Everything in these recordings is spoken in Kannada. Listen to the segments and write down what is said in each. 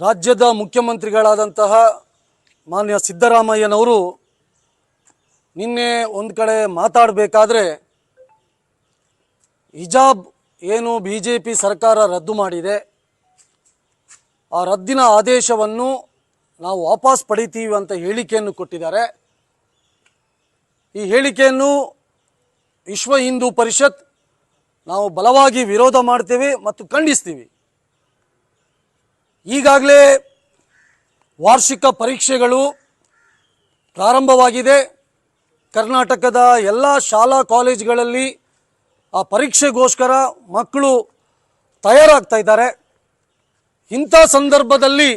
ರಾಜ್ಯದ ಮುಖ್ಯಮಂತ್ರಿಗಳಾದಂತಹ ಮಾನ್ಯ ಸಿದ್ದರಾಮಯ್ಯನವರು ನಿನ್ನೆ ಒಂದು ಕಡೆ ಮಾತಾಡಬೇಕಾದ್ರೆ ಹಿಜಾಬ್ ಏನು ಬಿ ಜೆ ಪಿ ಸರ್ಕಾರ ರದ್ದು ಮಾಡಿದೆ, ಆ ರದ್ದಿನ ಆದೇಶವನ್ನು ನಾವು ವಾಪಸ್ ಪಡಿತೀವಿ ಅಂತ ಹೇಳಿಕೆಯನ್ನು ಕೊಟ್ಟಿದ್ದಾರೆ. ಈ ಹೇಳಿಕೆಯನ್ನು ವಿಶ್ವ ಹಿಂದೂ ಪರಿಷತ್ ನಾವು ಬಲವಾಗಿ ವಿರೋಧ ಮಾಡ್ತೇವೆ ಮತ್ತು ಖಂಡಿಸ್ತೀವಿ. ಈಗಾಗಲೇ ವಾರ್ಷಿಕ ಪರೀಕ್ಷೆಗಳು ಪ್ರಾರಂಭವಾಗಿದೆ. ಕರ್ನಾಟಕದ ಎಲ್ಲ ಶಾಲಾ ಕಾಲೇಜುಗಳಲ್ಲಿ ಆ ಪರೀಕ್ಷೆಗೋಸ್ಕರ ಮಕ್ಕಳು ತಯಾರಾಗ್ತಾ ಇದ್ದಾರೆ. ಇಂಥ ಸಂದರ್ಭದಲ್ಲಿ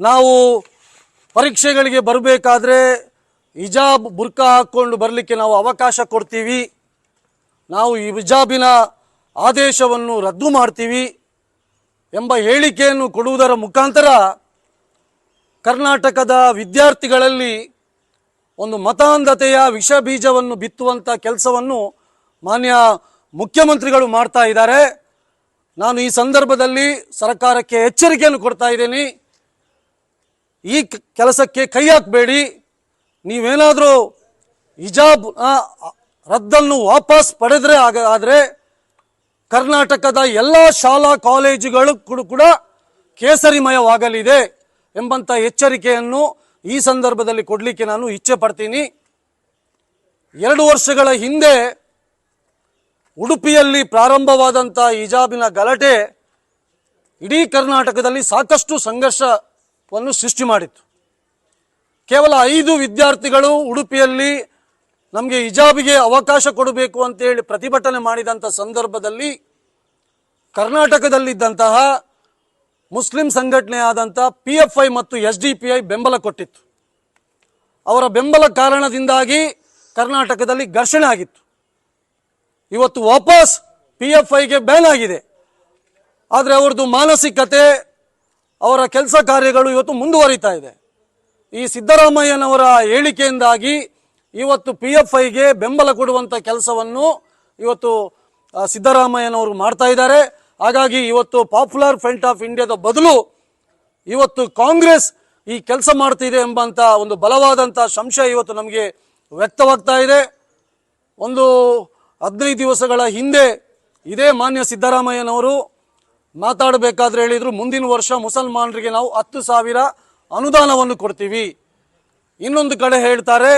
ನಾವು ಪರೀಕ್ಷೆಗಳಿಗೆ ಬರಬೇಕಾದ್ರೆ ಹಿಜಾಬ್ ಬುರ್ಕಾ ಹಾಕ್ಕೊಂಡು ಬರಲಿಕ್ಕೆ ನಾವು ಅವಕಾಶ ಕೊಡ್ತೀವಿ. ನಾವು ಈ ಹಿಜಾಬಿನ ಆದೇಶವನ್ನು ರದ್ದು ಮಾಡ್ತೀವಿ ಎಂಬ ಹೇಳಿಕೆಯನ್ನು ಕೊಡುವುದರ ಮುಖಾಂತರ ಕರ್ನಾಟಕದ ವಿದ್ಯಾರ್ಥಿಗಳಲ್ಲಿ ಒಂದು ಮತಾಂಧತೆಯ ವಿಷ ಬೀಜವನ್ನು ಬಿತ್ತುವಂಥ ಕೆಲಸವನ್ನು ಮಾನ್ಯ ಮುಖ್ಯಮಂತ್ರಿಗಳು ಮಾಡ್ತಾ ಇದ್ದಾರೆ. ನಾನು ಈ ಸಂದರ್ಭದಲ್ಲಿ ಸರ್ಕಾರಕ್ಕೆ ಎಚ್ಚರಿಕೆಯನ್ನು ಕೊಡ್ತಾ ಇದ್ದೀನಿ. ಈ ಕೆಲಸಕ್ಕೆ ಕೈ ಹಾಕಬೇಡಿ. ನೀವೇನಾದರೂ ಹಿಜಾಬ್ ರದ್ದನ್ನು ವಾಪಸ್ ಪಡೆದರೆ ಆಗ, ಆದರೆ ಕರ್ನಾಟಕದ ಎಲ್ಲ ಶಾಲಾ ಕಾಲೇಜುಗಳು ಕೂಡ ಕೂಡ ಕೇಸರಿಮಯವಾಗಲಿದೆ ಎಂಬಂಥ ಎಚ್ಚರಿಕೆಯನ್ನು ಈ ಸಂದರ್ಭದಲ್ಲಿ ಕೊಡಲಿಕ್ಕೆ ನಾನು ಇಚ್ಛೆ ಪಡ್ತೀನಿ. ಎರಡು ವರ್ಷಗಳ ಹಿಂದೆ ಉಡುಪಿಯಲ್ಲಿ ಪ್ರಾರಂಭವಾದಂಥ ಹಿಜಾಬಿನ ಗಲಾಟೆ ಇಡೀ ಕರ್ನಾಟಕದಲ್ಲಿ ಸಾಕಷ್ಟು ಸಂಘರ್ಷವನ್ನು ಸೃಷ್ಟಿ ಮಾಡಿತ್ತು. ಕೇವಲ ಐದು ವಿದ್ಯಾರ್ಥಿಗಳು ಉಡುಪಿಯಲ್ಲಿ ನಮಗೆ ಹಿಜಾಬಿಗೆ ಅವಕಾಶ ಕೊಡಬೇಕು ಅಂತೇಳಿ ಪ್ರತಿಭಟನೆ ಮಾಡಿದಂಥ ಸಂದರ್ಭದಲ್ಲಿ ಕರ್ನಾಟಕದಲ್ಲಿದ್ದಂತಹ ಮುಸ್ಲಿಂ ಸಂಘಟನೆಯಾದಂಥ ಪಿ ಎಫ್ ಐ ಮತ್ತು ಎಸ್ ಡಿ ಪಿ ಐ ಬೆಂಬಲ ಕೊಟ್ಟಿತ್ತು. ಅವರ ಬೆಂಬಲ ಕಾರಣದಿಂದಾಗಿ ಕರ್ನಾಟಕದಲ್ಲಿ ಘರ್ಷಣೆ ಆಗಿತ್ತು. ಇವತ್ತು ವಾಪಸ್ ಪಿ ಎಫ್ ಐಗೆ ಬ್ಯಾನ್ ಆಗಿದೆ. ಆದರೆ ಅವ್ರದ್ದು ಮಾನಸಿಕತೆ, ಅವರ ಕೆಲಸ ಕಾರ್ಯಗಳು ಇವತ್ತು ಮುಂದುವರಿತಾ ಇದೆ. ಈ ಸಿದ್ದರಾಮಯ್ಯನವರ ಹೇಳಿಕೆಯಿಂದಾಗಿ ಇವತ್ತು ಪಿ ಎಫ್ ಐಗೆ ಬೆಂಬಲ ಕೊಡುವಂಥ ಕೆಲಸವನ್ನು ಇವತ್ತು ಸಿದ್ದರಾಮಯ್ಯನವರು ಮಾಡ್ತಾ ಇದ್ದಾರೆ. ಹಾಗಾಗಿ ಇವತ್ತು ಪಾಪ್ಯುಲರ್ ಫ್ರಂಟ್ ಆಫ್ ಇಂಡಿಯಾದ ಬದಲು ಇವತ್ತು ಕಾಂಗ್ರೆಸ್ ಈ ಕೆಲಸ ಮಾಡ್ತಿದೆ ಎಂಬಂತ ಒಂದು ಬಲವಾದಂಥ ಸಂಶಯ ಇವತ್ತು ನಮಗೆ ವ್ಯಕ್ತವಾಗ್ತಾ ಇದೆ. ಒಂದು ಹದಿನೈದು ದಿವಸಗಳ ಹಿಂದೆ ಇದೇ ಮಾನ್ಯ ಸಿದ್ದರಾಮಯ್ಯನವರು ಮಾತಾಡಬೇಕಾದ್ರೆ ಹೇಳಿದರು, ಮುಂದಿನ ವರ್ಷ ಮುಸಲ್ಮಾನರಿಗೆ ನಾವು ಹತ್ತು ಸಾವಿರ ಅನುದಾನವನ್ನು ಕೊಡ್ತೀವಿ. ಇನ್ನೊಂದು ಕಡೆ ಹೇಳ್ತಾರೆ,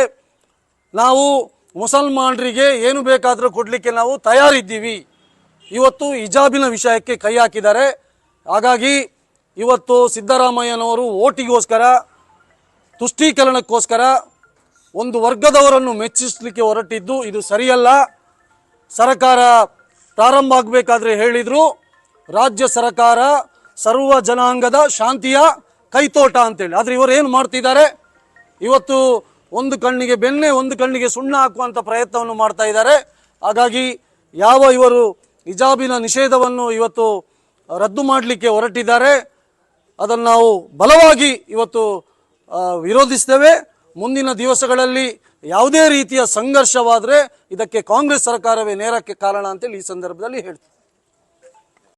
ನಾವು ಮುಸಲ್ಮಾನರಿಗೆ ಏನು ಬೇಕಾದರೂ ಕೊಡಲಿಕ್ಕೆ ನಾವು ತಯಾರಿದ್ದೀವಿ. ಇವತ್ತು ಹಿಜಾಬಿನ ವಿಷಯಕ್ಕೆ ಕೈ ಹಾಕಿದ್ದಾರೆ. ಹಾಗಾಗಿ ಇವತ್ತು ಸಿದ್ದರಾಮಯ್ಯನವರು ಓಟಿಗೋಸ್ಕರ, ತುಷ್ಟೀಕರಣಕ್ಕೋಸ್ಕರ ಒಂದು ವರ್ಗದವರನ್ನು ಮೆಚ್ಚಿಸಲಿಕ್ಕೆ ಹೊರಟಿದ್ದು ಇದು ಸರಿಯಲ್ಲ. ಸರಕಾರ ಪ್ರಾರಂಭ ಆಗಬೇಕಾದ್ರೆ ಹೇಳಿದರು, ರಾಜ್ಯ ಸರ್ಕಾರ ಸರ್ವ ಜನಾಂಗದ ಶಾಂತಿಯ ಕೈತೋಟ ಅಂತೇಳಿ. ಆದರೆ ಇವರು ಏನು ಮಾಡ್ತಿದ್ದಾರೆ? ಇವತ್ತು ಒಂದು ಕಣ್ಣಿಗೆ ಬೆನ್ನೆ, ಒಂದು ಕಣ್ಣಿಗೆ ಸುಣ್ಣ ಹಾಕುವಂಥ ಪ್ರಯತ್ನವನ್ನು ಮಾಡ್ತಾ ಇದ್ದಾರೆ. ಹಾಗಾಗಿ ಯಾವ ಇವರು ಹಿಜಾಬಿನ ನಿಷೇಧವನ್ನು ಇವತ್ತು ರದ್ದು ಮಾಡಲಿಕ್ಕೆ ಹೊರಟಿದ್ದಾರೆ, ಅದನ್ನು ನಾವು ಬಲವಾಗಿ ಇವತ್ತು ವಿರೋಧಿಸ್ತೇವೆ. ಮುಂದಿನ ದಿವಸಗಳಲ್ಲಿ ಯಾವುದೇ ರೀತಿಯ ಸಂಘರ್ಷವಾದರೆ ಇದಕ್ಕೆ ಕಾಂಗ್ರೆಸ್ ಸರ್ಕಾರವೇ ನೇರಕ್ಕೆ ಕಾರಣ ಅಂತೇಳಿ ಈ ಸಂದರ್ಭದಲ್ಲಿ ಹೇಳ್ತೀನಿ.